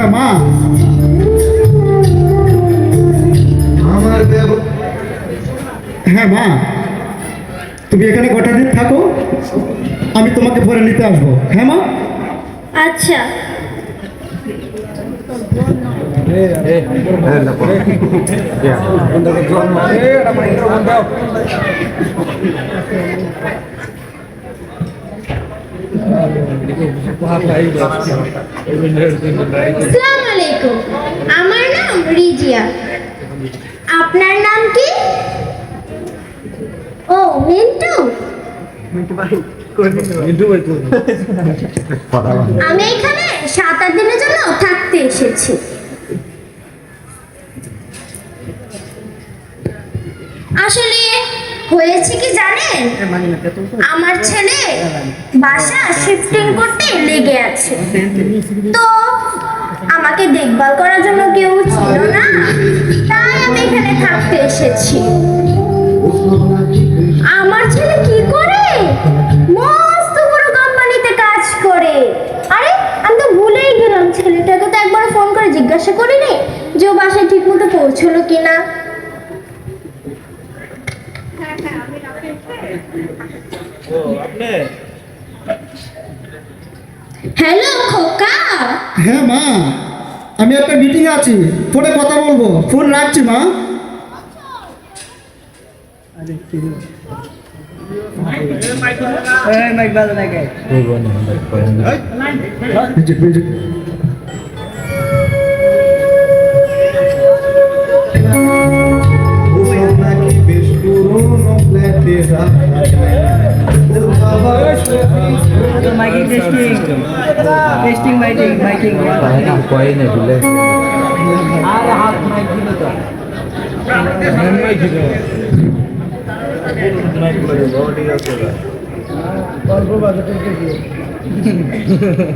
হ্যাঁ মা আমার ব্যব- হ্যাঁ মা তুমি এখানে কটা দিন থাকো আমি তোমাকে পরে নিতে আসব হ্যাঁ মা আচ্ছা আমার নাম রিজিয়া। আপনার নাম কি? ও, মিন্টু। আমি এখানে সাত আট দিনের জন্য থাকতে এসেছি। আসলে হয়েছে কি জানেন? আমার ছেলে বাসা শিফটিং করতে লেগে আছে। তো আমাকে দেখভাল করার জন্য কেউ ছিল না তাই আমি এখানে থাকতে এসেছি। আমার ছেলে কি করে? মস্ত বড় কোম্পানিতে কাজ করে। আরে আমি তো ভুলেই গেলাম। ছেলেটাকে তো একবার ফোন করে জিজ্ঞাসা করিনি যে ও বাসায় ঠিক মতো পৌঁছলো কিনা। হ্যালো খোকা। হ্যাঁ মা। আমি একটা মিটিং আছি। ফোনে কথা বলব। ফোন রাখছি মা। মিউজিক মিউজিক বুঝলাম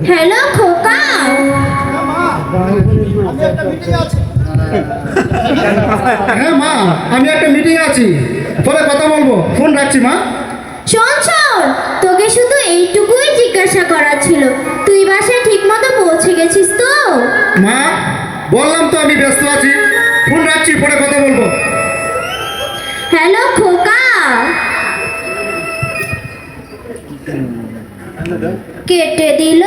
হ্যালো খোকা। হ্যাঁ মা আমি একটা মিটিং আছি। ফোনে কথা বলব। ফোন রাখছি মা। শোন শোন তোকে শুধু এইটুকুই জিজ্ঞাসা করা ছিল। তুই বাসায় ঠিক মতো পৌঁছে গেছিস তো? মা বললাম তো আমি ব্যস্ত আছি। ফোন রাখছি পরে কথা বলব। হ্যালো খোকা। কেটে দিল।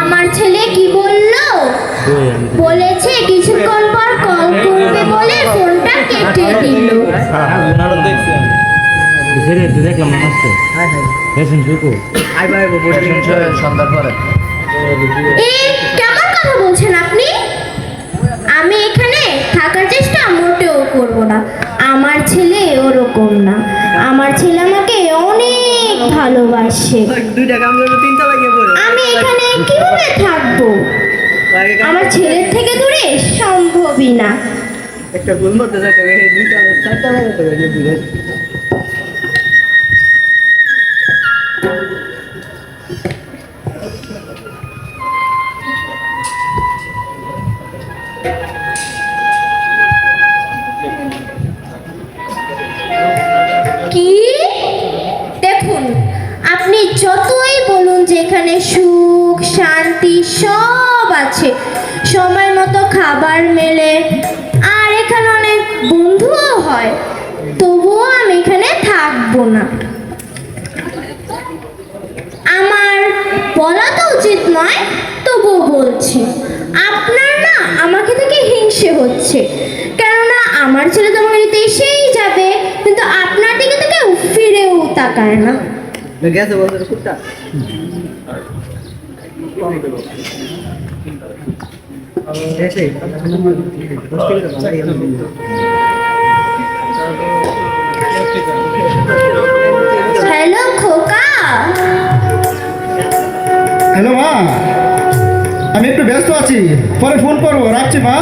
আমার ছেলে কি বলল? বলেছে কিছুক্ষণ পর কল করবে বলে ফোনটা কেটে দিল। দেখলাম নমস্তে পেশেন্ট শুকু আইবা আইবা বোর্ডিং সন্ধ্যার পরে। এ, কেমন কথা বলছেন আপনি? আমি এখানে থাকার চেষ্টা মোটেও করব না। আমার ছেলে ওরকম না। আমার ছেলে আমাকে অনেক ভালোবাসে। আমি এখানে কীভাবে থাকব? আমার ছেলের থেকে দূরে সম্ভবই না। একটা দুইটা আপনি যতই বলুন যে এখানে সুখ, শান্তি সব আছে। সময় মতো খাবার মেলে। আর এখানে অনেক বন্ধুও হয়। তবুও আমি এখানে থাকব না। আমার বলা তো উচিত নয়, তবুও বলছি। আপনার না আমাকে থেকে হিংসে হচ্ছে। কেননা আমার ছেলে তো আমাকে নিতে এসেই যাবে, কিন্তু আপনার দিকে থেকে ফিরেও তাকায় না। গেছে বলতে কুত্তা হ্যালো খোকা। হ্যালো মা। আমি একটু ব্যস্ত আছি। পরে ফোন করব। রাখছি মা।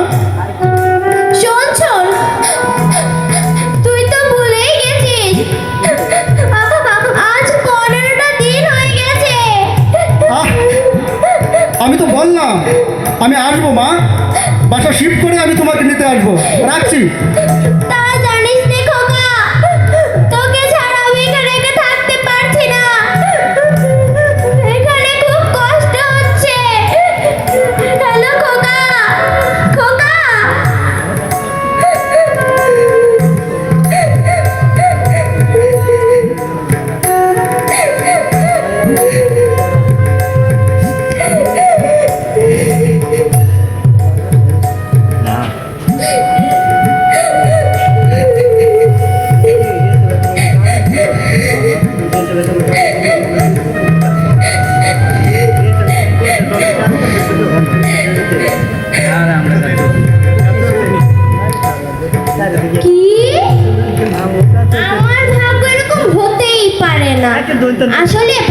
啊，兄弟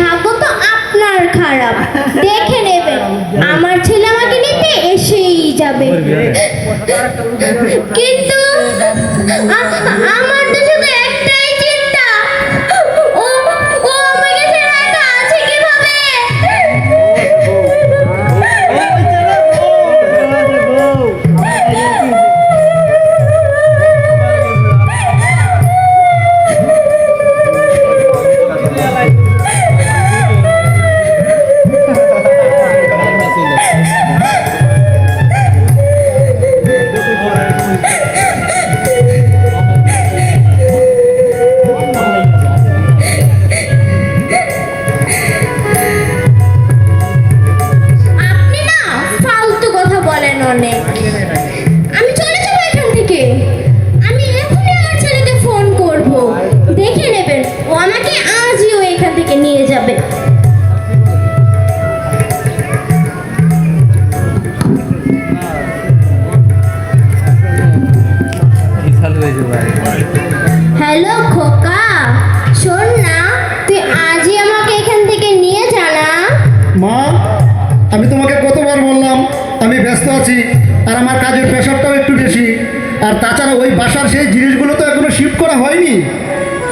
আর আমার কাজের প্রেশারটাও একটু বেশি। আর তাছাড়া ওই বাসার সেই জিনিসগুলো তো এখনও শিফট করা হয়নি।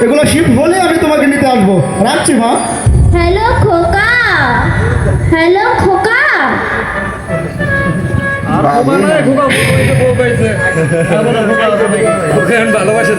এগুলো শিফট হলে আমি তোমাকে নিতে আসব। রাখছি মা। হ্যালো খোকা। হ্যালো খোকা। ভালোবাসে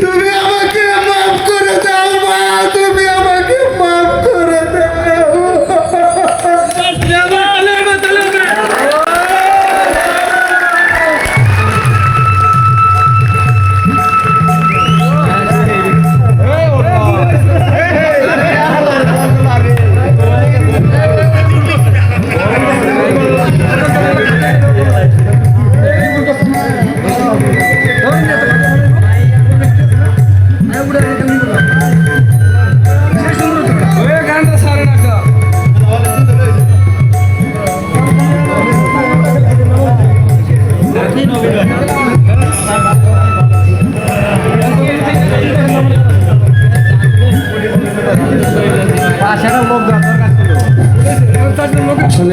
তুমি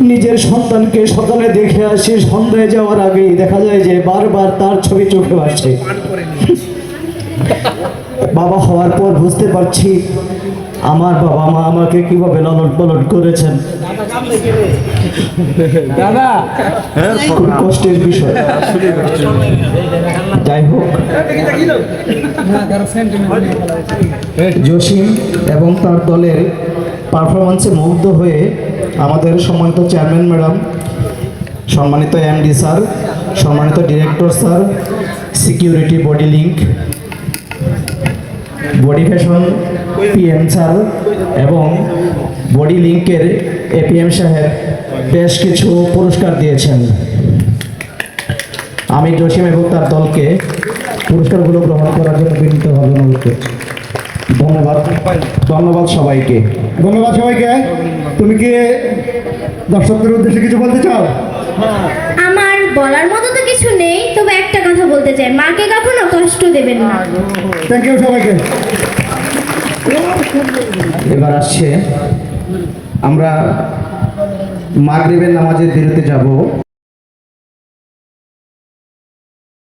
নিজের সন্তানকে সকালে দেখে আসি সন্ধ্যায় যাওয়ার আগেই দেখা যায় যে বারবার তার ছবি চোখে আসছে বাবা হওয়ার পর বুঝতে পারছি আমার বাবা মা আমাকে কীভাবে লালন পালন করেছেন। খুব কষ্টের বিষয়। যাই হোক জসিম এবং তার দলের পারফরমেন্সে মুগ্ধ হয়ে আমাদের সম্মানিত চেয়ারম্যান ম্যাডাম সম্মানিত এমডি স্যার সম্মানিত director sir security body link body fashion PM sir এবং বডি লিঙ্কের এপিএম সাহেব বেশ কিছু পুরস্কার দিয়েছেন। আমি জসিম এবং তার দলকে পুরস্কারগুলো গ্রহণ করার জন্য বিনীতভাবে অনুরোধ করছি। ধন্যবাদ। ধন্যবাদ সবাইকে। ধন্যবাদ সবাইকে। তুমি কি দর্শকদের উদ্দেশ্যে কিছু বলতে চাও? আমার বলার মতো তো কিছু নেই তবে একটা কথা বলতে চাই। মাকে কখনো কষ্ট দেবেন না। থ্যাংক ইউ সবাইকে। এবার আসছে। আমরা মাগরিবের নামাজের বিরতি যাব।